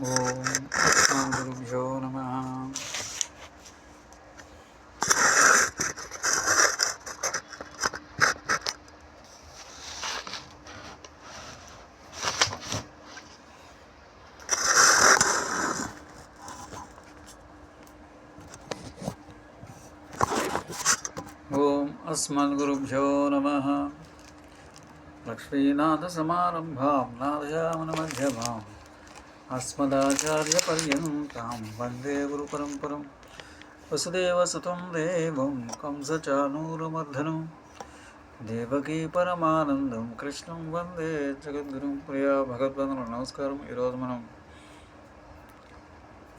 ॐ अस्मागुरुभ्यो नमः ॐ अस्मद्गुरुभ्यो नमः लक्ष्मीनाथसमारम्भां नादयामनमध्यमाम् అస్మదాచార్యపర్యంతాం వందే గురుపరంపరం వసుదేవసుతం దేవం కంసచానూరమర్ధనం దేవకీ పరమానందం కృష్ణం వందే జగద్గురు ప్రియ భగవద్బంధులు నమస్కారం ఈరోజు మనం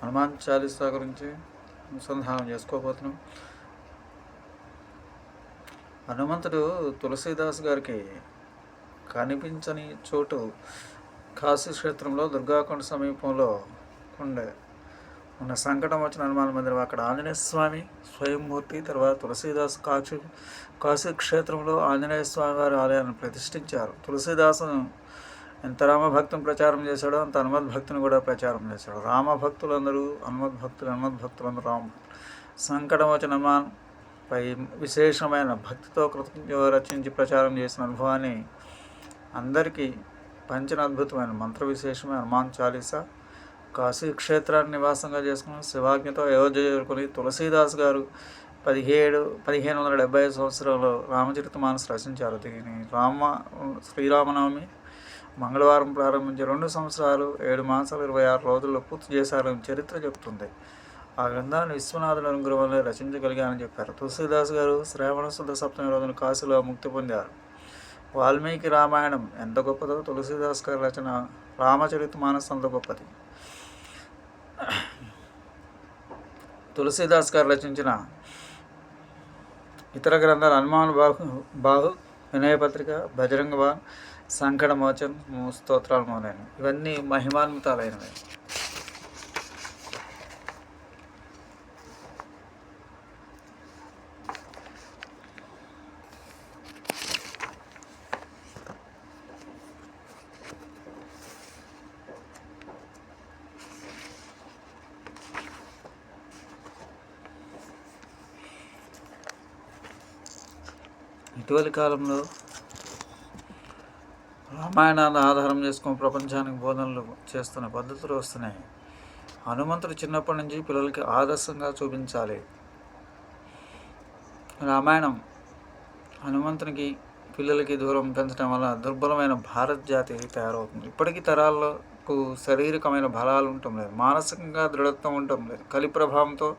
హనుమాన్ చాలీసా గురించి అనుసంధానం చేసుకోబోతున్నాం. హనుమంతుడు తులసీదాస్ గారికి కనిపించని చోటు కాశీ క్షేత్రంలో దుర్గాకొండ సమీపంలో ఉండే ఉన్న సంకటం వచ్చిన హనుమాన్ మందిరం అక్కడ ఆంజనేయ స్వామి స్వయంమూర్తి తర్వాత తులసీదాస్ కాశీ కాశీ క్షేత్రంలో ఆంజనేయ స్వామి వారి ఆలయాన్ని ప్రతిష్ఠించారు. తులసీదాసును ఎంత రామభక్తుని ప్రచారం చేశాడో అంత హనుమద్ భక్తుని కూడా ప్రచారం చేశాడు. రామభక్తులందరూ హనుమద్ భక్తులు హనుమద్ భక్తులందరూ రామ సంకటం వచ్చిన హనుమాన్ పై విశేషమైన భక్తితో కృతజ్ఞ రచించి ప్రచారం చేసిన అనుభవాన్ని అందరికీ పంచిన అద్భుతమైన మంత్ర విశేషమైన హనుమాన్ చాలీసా. కాశీ క్షేత్రాన్ని నివాసంగా చేసుకుని శివాజ్ఞతో అయోధ్య చేరుకుని తులసీదాస్ గారు పదిహేడు పదిహేను వందల డెబ్బై ఐదు సంవత్సరంలో రామచరిత మానసు రచించారు. దీని రామ శ్రీరామనవమి మంగళవారం ప్రారంభించి రెండు సంవత్సరాలు ఏడు మాసాలు ఇరవై ఆరు రోజుల్లో పూర్తి చేశారని చరిత్ర చెబుతుంది ఆ గ్రంథాన్ని విశ్వనాథుల అనుగ్రహంలో రచించగలిగానని చెప్పారు. తులసీదాస్ గారు శ్రావణ శుద్ధ సప్తమి రోజున కాశీలో ముక్తి పొందారు. వాల్మీకి రామాయణం ఎంత గొప్పదో తులసిదాస్ గారి రచన రామచరిత మానస్ అంత గొప్పది. తులసీదాస్ గారు రచించిన ఇతర గ్రంథాలు హనుమాన్ బాహు బాహు వినయపత్రిక భజరంగ బాన్ సంకట మోచన్ స్తోత్రాలు మొదలైనవి. ఇవన్నీ మహిమాన్వితాలైనవి. ఇటీవలి కాలంలో రామాయణాన్ని ఆధారం చేసుకుని ప్రపంచానికి బోధనలు చేస్తున్న పద్ధతులు వస్తున్నాయి. హనుమంతుడు చిన్నప్పటి నుంచి పిల్లలకి ఆదర్శంగా చూపించాలి. రామాయణం హనుమంతునికి పిల్లలకి దూరం పెంచడం వల్ల దుర్బలమైన భారత్ జాతి తయారవుతుంది. ఇప్పటికీ తరాలకు శారీరకమైన బలాలు ఉండటం లేదు. మానసికంగా దృఢత్వం ఉండటం లేదు. కలి ప్రభావంతో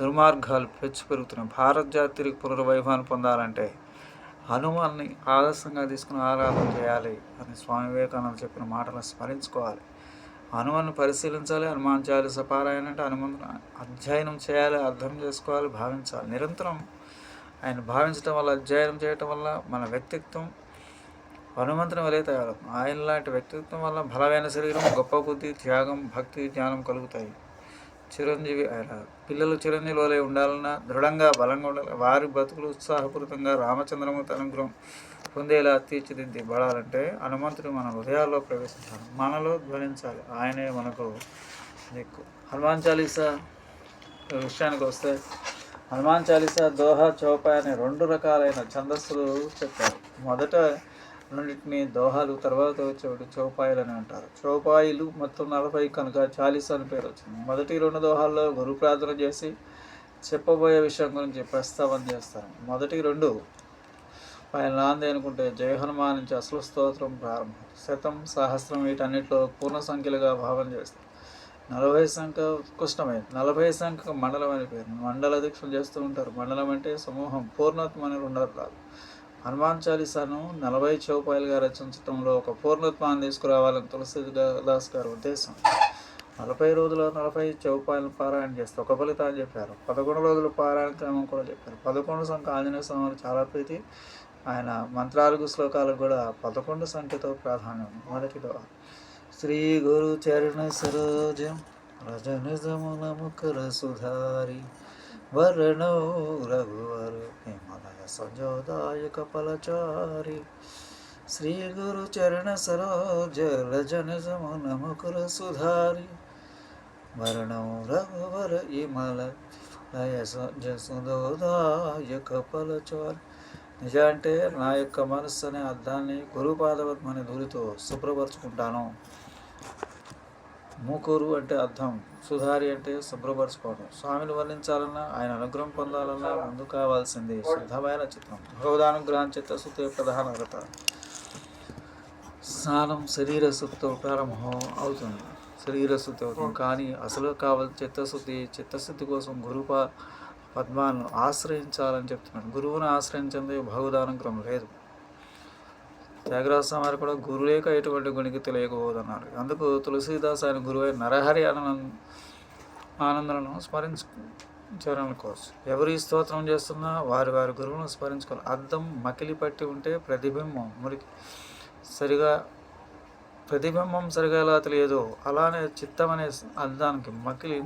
దుర్మార్గాలు పెచ్చు పెరుగుతున్నాయి. భారత జాతి పునర్వైభవాన్ని పొందాలంటే హనుమాన్ని ఆదర్శంగా తీసుకుని ఆరాధన చేయాలి అని స్వామి వివేకానంద చెప్పిన మాటలను స్మరించుకోవాలి. హనుమాన్ని పరిశీలించాలి హనుమాన్ చాలీస పారాయణ అంటే హనుమంతుని అధ్యయనం చేయాలి అర్థం చేసుకోవాలి భావించాలి. నిరంతరం ఆయన భావించడం వల్ల అధ్యయనం చేయటం వల్ల మన వ్యక్తిత్వం హనుమంతుని వలే తయారవుతుంది. ఆయన లాంటి వ్యక్తిత్వం వల్ల బలమైన శరీరం గొప్ప బుద్ధి త్యాగం భక్తి జ్ఞానం కలుగుతాయి. చిరంజీవి ఆయన పిల్లలు చిరంజీవి వలె ఉండాలన్నా దృఢంగా బలంగా ఉండాలి. వారి బతుకులు ఉత్సాహపూరితంగా రామచంద్రమూర్తి అనుగ్రహం పొందేలా తీర్చిదిద్ది పడాలంటే హనుమంతుడు మన హృదయాల్లో ప్రవేశించాలి. మనలో ధ్వనించాలి. ఆయనే మనకు దిక్కు. హనుమాన్ చాలీసా విషయానికి వస్తే హనుమాన్ చాలీసా దోహా చౌపా అనే రెండు రకాలైన ఛందస్సులు చెప్పారు. మొదట రెండింటిని దోహాలు తర్వాత వచ్చేవాడు చౌపాయిలు అని అంటారు. చౌపాయిలు మొత్తం నలభై కనుక చాలీస్ అని పేరు వచ్చింది. మొదటి రెండు దోహాల్లో గురు ప్రార్థన చేసి చెప్పబోయే విషయం గురించి ప్రస్తావన చేస్తారు. మొదటి రెండు ఆయన నాంది అనుకుంటే జయ హనుమాన్ నుంచి అసలు స్తోత్రం ప్రారంభం. శతం సహస్రం వీటన్నిటిలో పూర్ణ సంఖ్యలుగా భావన చేస్తారు. నలభై సంఖ్య ఉత్కృష్టమైంది. నలభై సంఖ్య మండలం అని పేరు. మండల దీక్షలు చేస్తూ ఉంటారు. మండలం అంటే సమూహం పూర్ణత్వం అని ఉండరు రాదు హనుమాన్ చాలీసాను నలభై చౌపాయలుగా రచించడంలో ఒక పూర్ణత్వాన్ని తీసుకురావాలని తులసిదాస్ గారి ఉద్దేశం. నలభై రోజుల నలభై చౌపాయలను పారాయణ చేస్తే ఒక ఫలితాన్ని చెప్పారు. పదకొండు రోజుల పారాయణ క్రమం కూడా చెప్పారు. పదకొండు సంఖ్య ఆంజనేయ స్వామి చాలా ప్రీతి. ఆయన మంత్రాలకు శ్లోకాలకు కూడా పదకొండు సంఖ్యతో ప్రాధాన్యం. మొదటిదో శ్రీ గురు చరణ సరోజం రజనిజమున ముఖర సుధారి. వరణౌ రఘువరు హిమలయ సంజోదాయక ఫలచారి శ్రీ గురు చరణ సరోజ రజన నమకుల సుధారి. వరణం రఘువర ఇమల లయ జసుదోదాయ కపల చోర నిజ అంటే నా యొక్క మనస్సు అనే అర్థాన్ని గురుపాదవత్మని ధూరితో శుభ్రపరచుకుంటాను. మూకూరు అంటే అర్థం సుధారి అంటే శుభ్రపరచుకోవడం. స్వామిని వర్ణించాలన్నా ఆయన అనుగ్రహం పొందాలన్నా ముందు కావాల్సింది శుద్ధమైన చిత్రం భగవదానుగ్రహం చిత్తశుద్ధి ప్రధాన వ్రత. స్నానం శరీర శుద్ధితో ప్రారంభం అవుతుంది. శరీర శుద్ధి అవుతుంది. కానీ అసలు కావాల్సిన చిత్తశుద్ధి చిత్తశుద్ధి కోసం గురుప పద్మాలను ఆశ్రయించాలని చెప్తున్నాడు. గురువుని ఆశ్రయించింది భగవదానుగ్రహం లేదు. త్యాగరాజ వారు కూడా గురు లేక ఎటువంటి గుణికి తెలియకపోదన్నారు. అందుకు తులసీదాస్ ఆయన గురువైన నరహరి ఆనంద ఆనందాలను స్మరించారని కోసం ఎవరు ఈ స్తోత్రం చేస్తున్నా వారి వారి గురువును స్మరించుకోవాలి. అద్దం మకిలి పట్టి ఉంటే ప్రతిబింబం మురికి సరిగా ప్రతిబింబం సరిగా ఎలా తెలియదో. అలానే చిత్తం అనే అద్దానికి మకిలి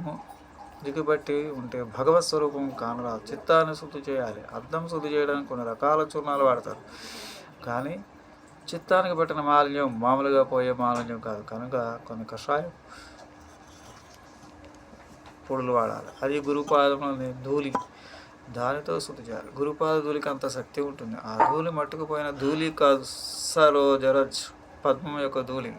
దిగుబట్టి ఉంటే భగవత్ స్వరూపం కానరాదు చిత్తాన్ని శుద్ధి చేయాలి. అర్థం శుద్ధి చేయడానికి కొన్ని రకాల చూర్ణాలు వాడతారు. కానీ చిత్తానికి పెట్టిన మాలిన్యం మామూలుగా పోయే మాలిన్యం కాదు. కనుక కొన్ని కషాయం పొడులు వాడాలి. అది గురుపాదంలోని ధూళి దానితో శుద్ధి చేయాలి. గురుపాద ధూళికి అంత శక్తి ఉంటుంది. ఆ ధూళి మట్టుకుపోయిన ధూళి కాదు. సరోజరజ్ పద్మం యొక్క ధూళి.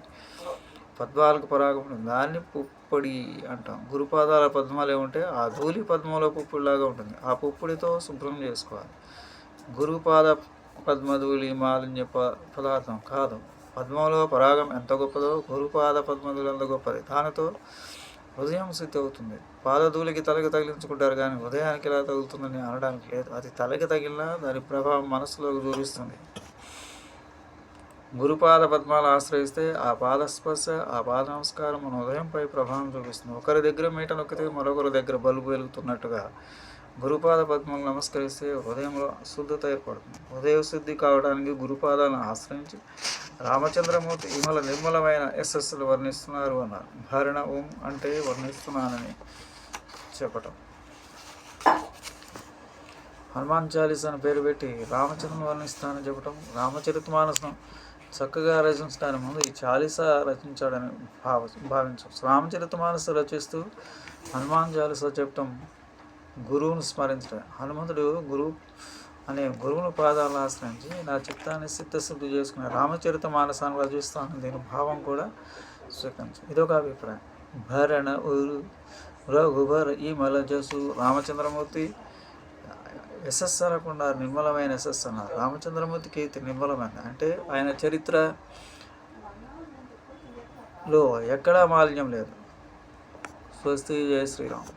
పద్మాలకు పరాగం ఉంటుంది. దాన్ని పుప్పొడి అంటాం. గురుపాదాల పద్మాలు ఏముంటే ఆ ధూళి పద్మంలో పుప్పుడిలాగా ఉంటుంది. ఆ పుప్పుడితో శుభ్రం చేసుకోవాలి. గురుపాద పద్మధూళి మాలిన్య ప పదార్థం కాదు పద్మంలో పరాగం ఎంత గొప్పదో గురుపాద పద్మధూళి ఎంత గొప్పది. దానితో హృదయం శుద్ధి అవుతుంది పాదధూళికి తలకి తగిలించుకుంటారు కానీ హృదయానికి ఎలా తగులుతుందని అనడానికి లేదు. అది తలకి తగిలినా దాని ప్రభావం మనసులోకి దూరిస్తుంది. గురుపాద పద్మాలు ఆశ్రయిస్తే ఆ పాదస్పర్శ ఆ పాద నమస్కారం మన ఉదయంపై ప్రభావం చూపిస్తుంది. ఒకరి దగ్గర మీట నొక్కితే మరొకరి దగ్గర బల్బు వెలుగుతున్నట్టుగా గురుపాద పద్మం నమస్కరిస్తే హృదయంలో శుద్ధత ఏర్పడుతుంది. హృదయ శుద్ధి కావడానికి గురుపాదాలను ఆశ్రయించి రామచంద్రమూర్తి ఇమల నిర్మలమైన ఎస్ఎస్లు వర్ణిస్తున్నారు అన్నారు. భరణ ఓం అంటే వర్ణిస్తున్నానని చెప్పటం. హనుమాన్ చాలీస్ అని పేరు పెట్టి రామచంద్రం వర్ణిస్తానని చెప్పటం. రామచరిత మానసం చక్కగా రచించడానికి ముందు ఈ చాలీస రచించాడని భావ భావించవచ్చు. రామచరిత మానస రచిస్తూ హనుమాన్ చాలీస చెప్పటం గురువును స్మరించడం. హనుమంతుడు గురువు అనే గురువుని పాదాలను ఆశ్రయించి నా చిత్తాన్ని సిద్ధశుద్ధి చేసుకుని రామచరిత మానసాన్ని రచిస్తాను దీని భావం కూడా స్వీకరించు ఇదొక అభిప్రాయం. భరణ ఊరు రఘుభర్ ఈ మలజసు రామచంద్రమూర్తి యశస్సు అనకుండా నిర్మలమైన యశస్సు అన్నారు. రామచంద్రమూర్తి కీర్తి నిర్మలమైన అంటే ఆయన చరిత్రలో ఎక్కడా మాలిన్యం లేదు. స్వస్తి జయ శ్రీరామ్.